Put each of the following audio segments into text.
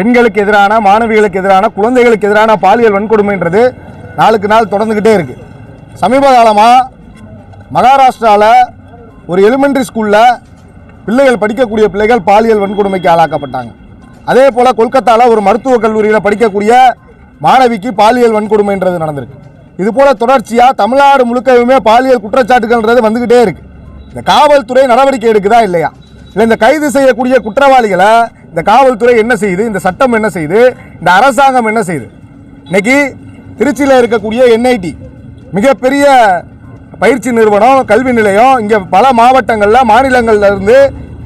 பெண்களுக்கு எதிரான மாணவிகளுக்கு எதிரான குழந்தைகளுக்கு எதிரான பாலியல் வன்கொடுமைன்றது நாளுக்கு நாள் தொடர்ந்துக்கிட்டே இருக்குது சமீப காலமாக மகாராஷ்டிராவில் ஒரு எலிமெண்ட்ரி ஸ்கூலில் பிள்ளைகள் படிக்கக்கூடிய பிள்ளைகள் பாலியல் வன்கொடுமைக்கு ஆளாக்கப்பட்டாங்க. அதே போல் கொல்கத்தாவில் ஒரு மருத்துவக் கல்லூரியில் படிக்கக்கூடிய மாணவிக்கு பாலியல் வன்கொடுமைன்றது நடந்திருக்கு. இது போல் தொடர்ச்சியாக தமிழ்நாடு முழுக்கவுமே பாலியல் குற்றச்சாட்டுகள்ன்றது வந்துக்கிட்டே இருக்குது இந்த காவல்துறை நடவடிக்கை எடுக்குதா இல்லையா? இல்லை இந்த கைது செய்யக்கூடிய குற்றவாளிகளை இந்த காவல்துறை என்ன செய்யுது? இந்த சட்டம் என்ன செய்யுது? இந்த அரசாங்கம் என்ன செய்யுது? இன்னைக்கு திருச்சியில் இருக்கக்கூடிய என்ஐடி மிகப்பெரிய பயிற்சி நிறுவனம் கல்வி நிலையம் இங்கே பல மாவட்டங்களில் மாநிலங்களில் இருந்து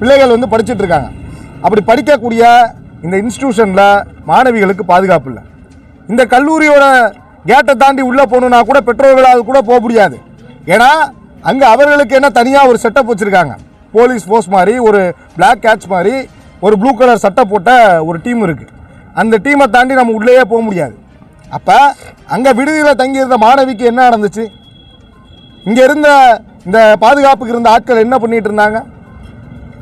பிள்ளைகள் வந்து படிச்சுட்டு இருக்காங்க. அப்படி படிக்கக்கூடிய இந்த இன்ஸ்டிடியூஷனில் மாணவிகளுக்கு பாதுகாப்பு இல்லை. இந்த கல்லூரியோட கேட்டை தாண்டி உள்ளே போகணுன்னா கூட பெற்றோர்களால் கூட போக முடியாது. ஏன்னா அங்கே அவர்களுக்கு என்ன தனியாக ஒரு செட்டப் வச்சுருக்காங்க? போலீஸ் ஃபோர்ஸ் மாதிரி ஒரு பிளாக் கேட்ச் மாதிரி ஒரு ப்ளூ கலர் சட்டை போட்ட ஒரு டீம் இருக்குது அந்த டீமை தாண்டி நம்ம உள்ளேயே போக முடியாது. அப்போ அங்கே விடுதியில் தங்கியிருந்த மாணவிக்கு என்ன நடந்துச்சு? இங்கே இருந்த இந்த பாதுகாப்புக்கு இருந்த ஆட்கள் என்ன பண்ணிட்டு இருந்தாங்க?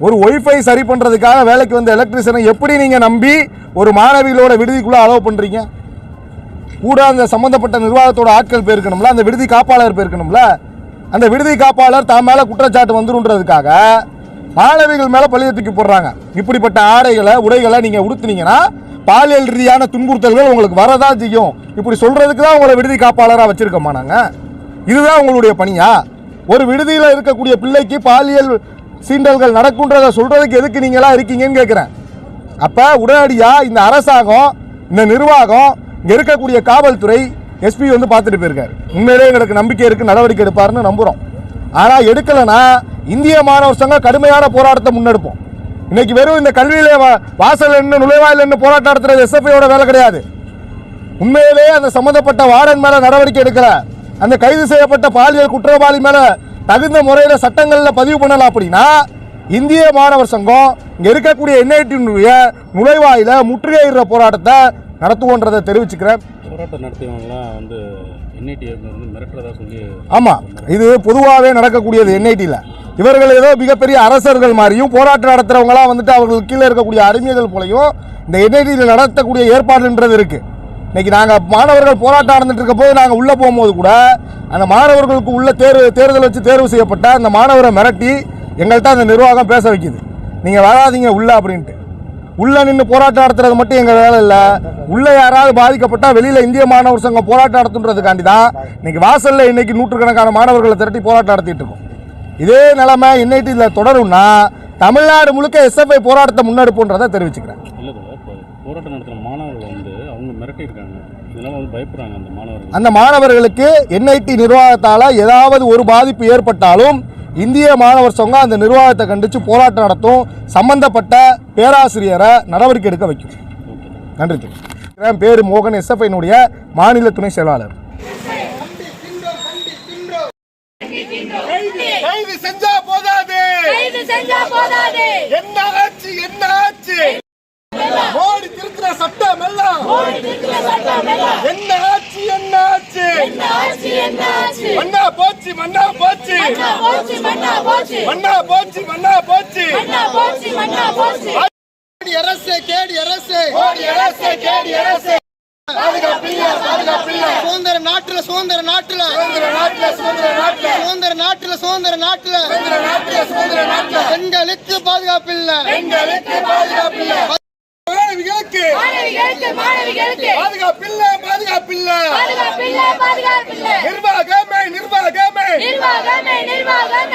ஒரு ஒய்ஃபை சரி பண்ணுறதுக்காக வேலைக்கு வந்த எலக்ட்ரிஷியனை எப்படி நீங்கள் நம்பி ஒரு மாணவிகளோட விடுதிக்குள்ளே அலோவ் பண்ணுறீங்க கூட அந்த சம்மந்தப்பட்ட நிர்வாகத்தோட ஆட்கள் போயிருக்கணும்ல அந்த விடுதி காப்பாளர் போயிருக்கணும்ல அந்த விடுதி காப்பாளர் தான் மேலே குற்றச்சாட்டு வந்துருன்றதுக்காக மாணவிகள் மேலே பழிய தூக்கி போடுறாங்க. இப்படிப்பட்ட ஆடைகளை உடைகளை நீங்கள் உடுத்துனீங்கன்னா பாலியல் ரீதியான துன்புறுத்தல்கள் உங்களுக்கு வரதான் செய்யும். இப்படி சொல்கிறதுக்கு தான் உங்களை விடுதி காப்பாளராக வச்சுருக்கோமா நாங்கள் இதுதான் உங்களுடைய பணியா? ஒரு விடுதியில் இருக்கக்கூடிய பிள்ளைக்கு பாலியல் சீண்டல்கள் நடக்குன்றதை சொல்கிறதுக்கு எதுக்கு நீங்களாம் இருக்கீங்கன்னு கேட்குறேன் அப்போ உடனடியாக இந்த அரசாங்கம் இந்த நிர்வாகம் இங்கே இருக்கக்கூடிய காவல்துறை எஸ்பி வந்து பார்த்துட்டு போயிருக்காரு. உண்மையிலேயே எங்களுக்கு நம்பிக்கை இருக்குது நடவடிக்கை எடுப்பாருன்னு நம்புகிறோம் ஆனால் எடுக்கலைன்னா இந்திய மாணவர் சங்கம் கடுமையான போராட்டத்தை முன்னெடுப்போம். இன்னைக்கு வெறும் இந்த கல்வியில வாசல் என்ன நுழைவாயில் என்ன போராட்டம் நடத்துறது எஸ்எஃப்ஐயோட வேலை கிடையாது. உண்மையிலேயே அந்த சம்பந்தப்பட்ட வார்டன் மேல நடவடிக்கை எடுக்கல. அந்த கைது செய்யப்பட்ட பாலியல் குற்றவாளி மேல தகுந்த முறையில சட்டங்கள்ல பதிவு பண்ணலாம் அப்படின்னா இந்திய மாணவர் சங்கம் இங்க இருக்கக்கூடிய என்ஐடியினுடைய நுழைவாயில முற்றுகையிடுற போராட்டத்தை நடத்துவோன்றதை தெரிவிச்சுக்கிறேன். போராட்டம் நடத்தியவங்கலாம் வந்து என்ஐடி வந்து மிரட்டுறதா சொல்லி ஆமா இது பொதுவாகவே நடக்கக்கூடியது என்ஐடியில். இவர்கள் ஏதோ மிகப்பெரிய அரசர்கள் மாதிரியும் போராட்டம் நடத்துறவங்களாம் வந்துட்டு அவர்கள் கீழே இருக்கக்கூடிய அறிஞர்கள் போலையும் இந்த எதிரியில் நடத்தக்கூடிய ஏற்பாடுன்றது இருக்குது இன்றைக்கி நாங்கள் மாணவர்கள் போராட்டம் நடந்துட்டு இருக்க போது நாங்கள் உள்ளே போகும்போது கூட அந்த மாணவர்களுக்கு உள்ள தேர்வு தேர்தல் வச்சு தேர்வு செய்யப்பட்ட அந்த மாணவரை மிரட்டி எங்கள்கிட்ட அந்த நிர்வாகம் பேச வைக்குது. நீங்கள் வராதீங்க உள்ளே அப்படின்ட்டு. உள்ளே நின்று போராட்டம் நடத்துறது மட்டும் எங்கள் வேலை இல்லை. உள்ளே யாராவது பாதிக்கப்பட்டால் வெளியில் இந்திய மாணவர் சங்கம் போராட்டம் நடத்துன்றதுக்காண்டி தான் இன்றைக்கி வாசல்ல இன்றைக்கி நூற்றுக்கணக்கான மாணவர்களை திரட்டி போராட்டம் நடத்திட்டு இருக்கோம். இதே நிலைமை இன்னைக்கு இதுல தொடரும்னா தமிழ்நாடு முழுக்க எஸ்எஃப்ஐ போராட்டத்தை முன்னெடுப்புன்றதை தெரிவிச்சுக்கிறேன். இல்லை இப்போ போராட்டம் நடத்துகிற மாணவர்கள் வந்து அவங்க மிரட்டியிருக்காங்க. இதனால வந்து பயப்படுறாங்க அந்த மாணவர்கள். அந்த மாணவர்களுக்கு என்ஐடி நிர்வாகத்தால் ஏதாவது ஒரு பாதிப்பு ஏற்பட்டாலும் இந்திய மாணவர் சங்கம் அந்த நிர்வாகத்தை கண்டித்து போராட்டம் நடத்தும். சம்பந்தப்பட்ட பேராசிரியரை நடவடிக்கை எடுக்க வைக்கும். நன்றி. என் பேர் மோகன் எஸ்எஃப்ஐனுடைய மாநில துணை செயலாளர். கைது செஞ்சா போதாது. கைது செஞ்சா போதாது. என்ன ஆச்சு என்ன ஆச்சு மோடி திருத்துற சட்டம் எல்லாம். என்ன ஆச்சு என்ன ஆச்சு மண்ணா போச்சு மண்ணா போச்சு. மண்ணா போச்சு மண்ணா போச்சு. மண்ணா போச்சு. கேடி அரசு கேடி அரசு. மோடி அரசு கேடி அரசு. பாதுகாப்பில்ல பாதுகாப்பில்ல. சுதந்திர நாட்டுல சுதந்திர நாட்டுல. சுதந்திர நாட்டுல சுதந்திர நாட்டுல. சுதந்திர நாட்டுல பெண்களுக்கு பாதுகாப்பு இல்ல மாணவிகளுக்கு. பாதுகாப்பு இல்ல பாதுகாப்பு இல்ல நிர்வாகமே நிர்வாகமே. நிர்வாகமே நிர்வாகமே.